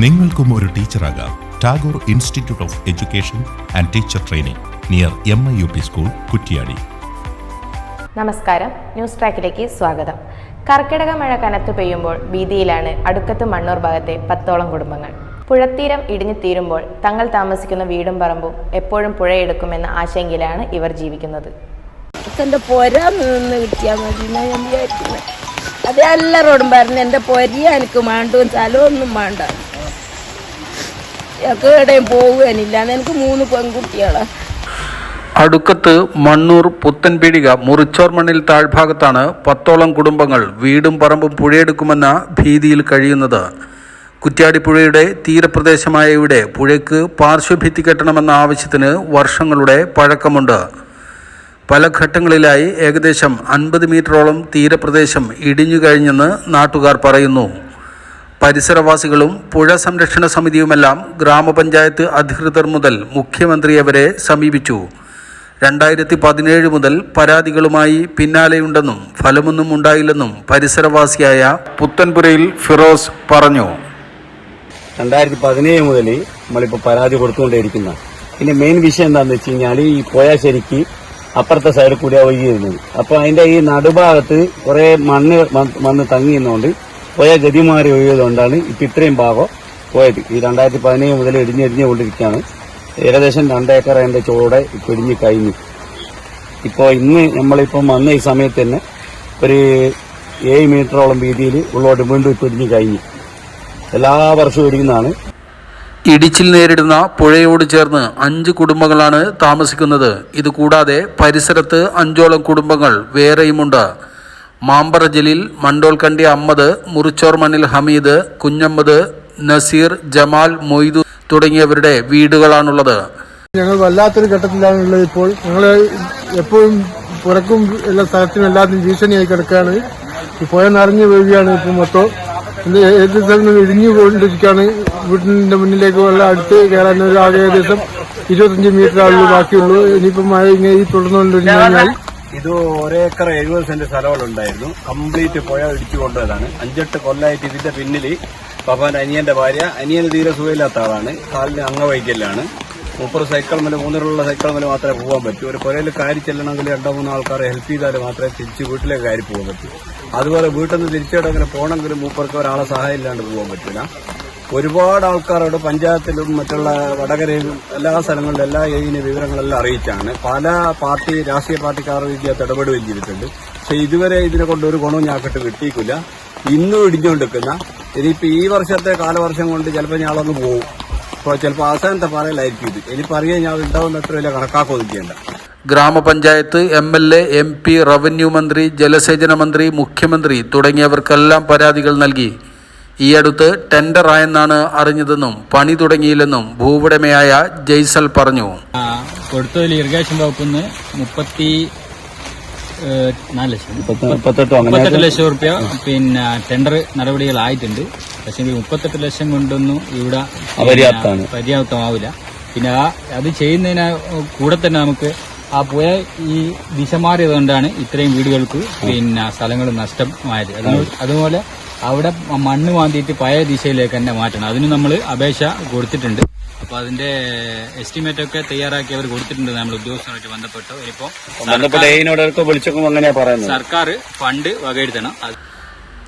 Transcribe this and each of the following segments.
നിങ്ങൾക്കും ഒരു ടീച്ചറാകാം. Tagore institute of education and teacher training near M I U P school Kuttiadi. നമസ്കാരം. News ട്രാക്കിലേക്ക് സ്വാഗതം. കർക്കിടക മഴ കനത്തു പെയ്യുമ്പോൾ ഭീതിയിലാണ് അടുക്കത്ത് മണ്ണൂർ ഭാഗത്തെ പത്തോളം കുടുംബങ്ങൾ. പുഴത്തീരം ഇടിഞ്ഞു തീരുമ്പോൾ തങ്ങൾ താമസിക്കുന്ന വീടും പറമ്പും എപ്പോഴും പുഴയെടുക്കുമെന്ന ആശങ്കയിലാണ് ഇവർ ജീവിക്കുന്നത്. എന്റെ പൊര നിന്ന് കിട്ടിയാൽ മതി എന്നാ ഞാൻ വിചാരിക്കുന്നത് അത് എല്ലാവരോടും പറഞ്ഞു എന്റെ പൊരിയ എനിക്ക് വേണ്ടും ഒന്നും വേണ്ട ഞങ്ങൾക്ക് എവിടെയും എനിക്ക് മൂന്ന് പെൺകുട്ടികളാണ് അടുക്കത്ത് മണ്ണൂർ പുത്തൻപീടിക മുറിച്ചോർ മണ്ണിൽ താഴ്ഭാഗത്താണ് പത്തോളം കുടുംബങ്ങൾ വീടും പറമ്പും പുഴയെടുക്കുമെന്ന ഭീതിയിൽ കഴിയുന്നത്. കുറ്റ്യാടിപ്പുഴയുടെ തീരപ്രദേശമായ ഇവിടെ പുഴയ്ക്ക് പാർശ്വഭിത്തി കെട്ടണമെന്ന ആവശ്യത്തിന് വർഷങ്ങളുടെ പഴക്കമുണ്ട്. പല ഘട്ടങ്ങളിലായി ഏകദേശം അൻപത് മീറ്ററോളം തീരപ്രദേശം ഇടിഞ്ഞു കഴിഞ്ഞെന്ന് നാട്ടുകാർ പറയുന്നു. പരിസരവാസികളും പുഴ സംരക്ഷണ സമിതിയുമെല്ലാം ഗ്രാമപഞ്ചായത്ത് അധികൃതർ മുതൽ മുഖ്യമന്ത്രിയെ വരെ സമീപിച്ചു. രണ്ടായിരത്തി പതിനേഴ് മുതൽ പരാതികളുമായി പിന്നാലെയുണ്ടെന്നും ഫലമൊന്നും ഉണ്ടായില്ലെന്നും പരിസരവാസിയായ പുത്തൻപുരയിൽ ഫിറോസ് പറഞ്ഞു. രണ്ടായിരത്തി പതിനേഴ് മുതൽ നമ്മളിപ്പോൾ പരാതി കൊടുത്തുകൊണ്ടേയിരിക്കുന്ന. പിന്നെ മെയിൻ വിഷയം എന്താണെന്ന് വെച്ച് കഴിഞ്ഞാൽ ഈ പോയാശ്ശേരിക്ക് ശരിക്ക് അപ്പുറത്തെ സൈഡിൽ കൂടി ഒഴുകിയിരുന്നത് അപ്പോൾ അതിന്റെ ഈ നടുഭാഗത്ത് കുറേ മണ്ണ് വന്ന് വന്ന് തങ്ങിയിരുന്നുകൊണ്ട് ഗതി മാറി ഒഴിയതുകൊണ്ടാണ് ഇപ്പൊ ഇത്രയും ഭാഗം പോയത്. ഈ രണ്ടായിരത്തി പതിനേഴ് മുതൽ ഇടിഞ്ഞെരിഞ്ഞു കൊണ്ടിരിക്കുകയാണ്. ഏകദേശം രണ്ടേക്കർ അതിന്റെ ചോടെ ഇപ്പൊ ഇടിഞ്ഞു കഴിഞ്ഞു. ഇപ്പോൾ ഇന്ന് നമ്മളിപ്പം വന്ന ഈ സമയത്ത് തന്നെ ഒരു ഏഴ് മീറ്ററോളം വീതിയിൽ ഉള്ളോട്ട് വീണ്ടും ഇപ്പൊ ഇടിഞ്ഞു കഴിഞ്ഞു. എല്ലാ വർഷവും ഇടിക്കുന്നതാണ് ഇടിച്ചിൽ നേരിടുന്ന പുഴയോട് ചേർന്ന് അഞ്ച് കുടുംബങ്ങളാണ് താമസിക്കുന്നത്. ഇതുകൂടാതെ പരിസരത്ത് അഞ്ചോളം കുടുംബങ്ങൾ വേറെയുമുണ്ട്. മാമ്പറ ജലീൽ മണ്ടോൽക്കണ്ടി അമ്മദ് മുറിച്ചോർ മണ്ണിൽ ഹമീദ് കുഞ്ഞമ്മദ് നസീർ ജമാൽ മൊയ്തു തുടങ്ങിയവരുടെ വീടുകളാണുള്ളത്. ഞങ്ങൾ വല്ലാത്തൊരു ഘട്ടത്തിലാണുള്ളത് ഇപ്പോൾ. ഞങ്ങൾ എപ്പോഴും പുറക്കും എല്ലാ സ്ഥലത്തിനും എല്ലാത്തിനും ഭീഷണിയായി കിടക്കുകയാണ്. പുഴ നിറഞ്ഞു വീഴുകയാണ് ഇപ്പോൾ മൊത്തം. ഏത് സ്ഥലത്തും ഇടിഞ്ഞു പോയിട്ടിരിക്കുകയാണ് വീട്ടിന്റെ മുന്നിലേക്ക് വെള്ളം അടുത്ത് കയറാൻ ഒരു ആകെ ഏകദേശം ഇരുപത്തഞ്ച് മീറ്റർ ആളുകൾ ബാക്കിയുള്ളൂ. ഇനിയിപ്പോൾ മഴ ഇങ്ങനെ തുടർന്നുകൊണ്ടിരുന്നു കഴിഞ്ഞാൽ ഇത് ഒരേക്കർ എഴുപത് സെന്റ് സ്ഥലങ്ങളുണ്ടായിരുന്നു. കംപ്ലീറ്റ് പുഴ ഇടിച്ചു കൊണ്ടുവതാണ് അഞ്ചെട്ട് കൊല്ലായിട്ട് ഇതിന്റെ പിന്നിൽ പപ്പാന്റെ അനിയന്റെ ഭാര്യ. അനിയന് തീരെ സുഖമില്ലാത്ത ആളാണ്. കാലിന് അംഗവൈകല്യാണ്. മുപ്പത് സൈക്കിൾ മേലെ മൂന്നിലുള്ള സൈക്കിൾ മേലെ മാത്രമേ പോകാൻ പറ്റൂ. ഒരു പുഴയിൽ കാര്യ ചെല്ലണമെങ്കിൽ രണ്ടോ മൂന്നോ ആൾക്കാരെ ഹെൽപ്പ് ചെയ്താൽ മാത്രമേ തിരിച്ച് വീട്ടിലേക്ക് കയറി പോകാൻ പറ്റൂ. അതുപോലെ വീട്ടിൽ നിന്ന് തിരിച്ചിടങ്ങനെ പോകണമെങ്കിൽ മൂപ്പർക്ക് ഒരാളെ സഹായം ഇല്ലാണ്ട് പോകാൻ പറ്റില്ല ഒരുപാട് ആൾക്കാരോട് പഞ്ചായത്തിലും മറ്റുള്ള വടകരയിലും എല്ലാ സ്ഥലങ്ങളിലും എല്ലാ ഏരിയ വിവരങ്ങളെല്ലാം അറിയിച്ചാണ്. പല പാർട്ടി രാഷ്ട്രീയ പാർട്ടിക്കാർ ഇതിനകത്ത് ഇടപെടുകയും ചെയ്തിട്ടുണ്ട്. പക്ഷെ ഇതുവരെ ഇതിനെ കൊണ്ട് ഒരു ഗുണവും ഞങ്ങൾക്ക് കിട്ടിയിക്കില്ല ഇന്നും ഇടിഞ്ഞുകൊണ്ടിരിക്കുന്ന ഇനിയിപ്പോൾ ഈ വർഷത്തെ കാലവർഷം കൊണ്ട് ചിലപ്പോൾ ഞാളൊന്ന് പോകും അപ്പോൾ ചിലപ്പോൾ അവസാനത്തെ പാറയിലായിരിക്കും ഇത്. ഇനിയിപ്പോൾ അറിയാൻ ഞാൻ ഉണ്ടാവുന്ന അത്ര വലിയ കണക്കാക്കൊന്നും ഗ്രാമപഞ്ചായത്ത് M L A M P revenue മന്ത്രി ജലസേചന മന്ത്രി മുഖ്യമന്ത്രി തുടങ്ങിയവർക്കെല്ലാം പരാതികൾ നൽകി. ഈയടുത്ത് അടുത്ത് ടെൻഡറായെന്നാണ് അറിഞ്ഞതെന്നും പണി തുടങ്ങിയില്ലെന്നും ഭൂവുടമയായ ജയ്സൽ പറഞ്ഞു. കൊടുത്തതിൽ ഇറിഗേഷൻ വകുപ്പിൽ നിന്ന് മുപ്പത്തി നാല് ലക്ഷം. മുപ്പത്തെട്ടോ ലക്ഷം റുപ്യ പിന്നെ ടെൻഡർ നടപടികളായിട്ടുണ്ട് പക്ഷേ പക്ഷെ മുപ്പത്തെട്ട് ലക്ഷം കൊണ്ടൊന്നും ഇവിടെ. പര്യാപ്തമാവില്ല. പിന്നെ ആ അത് ചെയ്യുന്നതിന് കൂടെ തന്നെ നമുക്ക് ആ പുഴ ഈ ദിശ മാറിയത് കൊണ്ടാണ് ഇത്രയും വീടുകൾക്ക് പിന്നെ സ്ഥലങ്ങൾ നഷ്ടമായത്. അതുപോലെ അവിടെ മണ്ണ് മാന്തിയിട്ട് പഴയ ദിശയിലേക്ക് തന്നെ മാറ്റണം. അതിന് നമ്മൾ അപേക്ഷ കൊടുത്തിട്ടുണ്ട്. അപ്പൊ അതിന്റെ എസ്റ്റിമേറ്റ് ഒക്കെ തയ്യാറാക്കി അവർ കൊടുത്തിട്ടുണ്ട് നമ്മൾ ഉദ്യോഗസ്ഥരുമായിട്ട് ബന്ധപ്പെട്ട്. ഇപ്പോ വിളിച്ചൊക്കെ അങ്ങനെയാ പറയുന്നത്. സർക്കാർ ഫണ്ട് വകയിരുത്തണം.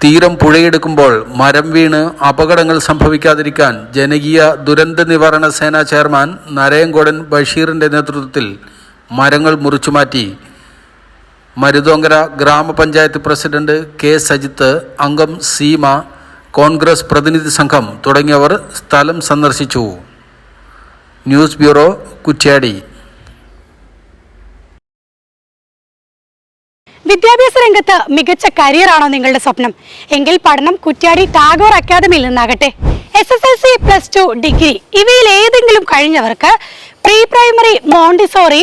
തീരം പുഴയെടുക്കുമ്പോൾ മരം വീണ് അപകടങ്ങൾ സംഭവിക്കാതിരിക്കാൻ ജനകീയ ദുരന്ത നിവാരണ സേനാ ചെയർമാൻ നരയങ്കോടൻ ബഷീറിന്റെ നേതൃത്വത്തിൽ മരങ്ങൾ മുറിച്ചുമാറ്റി. മരുതോങ്കര ഗ്രാമപഞ്ചായത്ത് പ്രസിഡന്റ് കെ സജിത്ത് അംഗം സീമ കോൺഗ്രസ് പ്രതിനിധി സംഘം തുടങ്ങിയവർ സ്ഥലം സന്ദർശിച്ചു. News bureau Kuttiadi. വിദ്യാഭ്യാസ രംഗത്ത് മികച്ച കരിയറാണോ നിങ്ങളുടെ സ്വപ്നം? എങ്കിൽ പഠനം കുറ്റ്യാടി ടാഗോർ അക്കാദമിയിൽ നിന്നാകട്ടെ. S S L C plus two degree ഇവയിൽ ഏതെങ്കിലും കഴിഞ്ഞവർക്ക് pre primary Montessori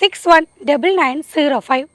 six one double nine zero five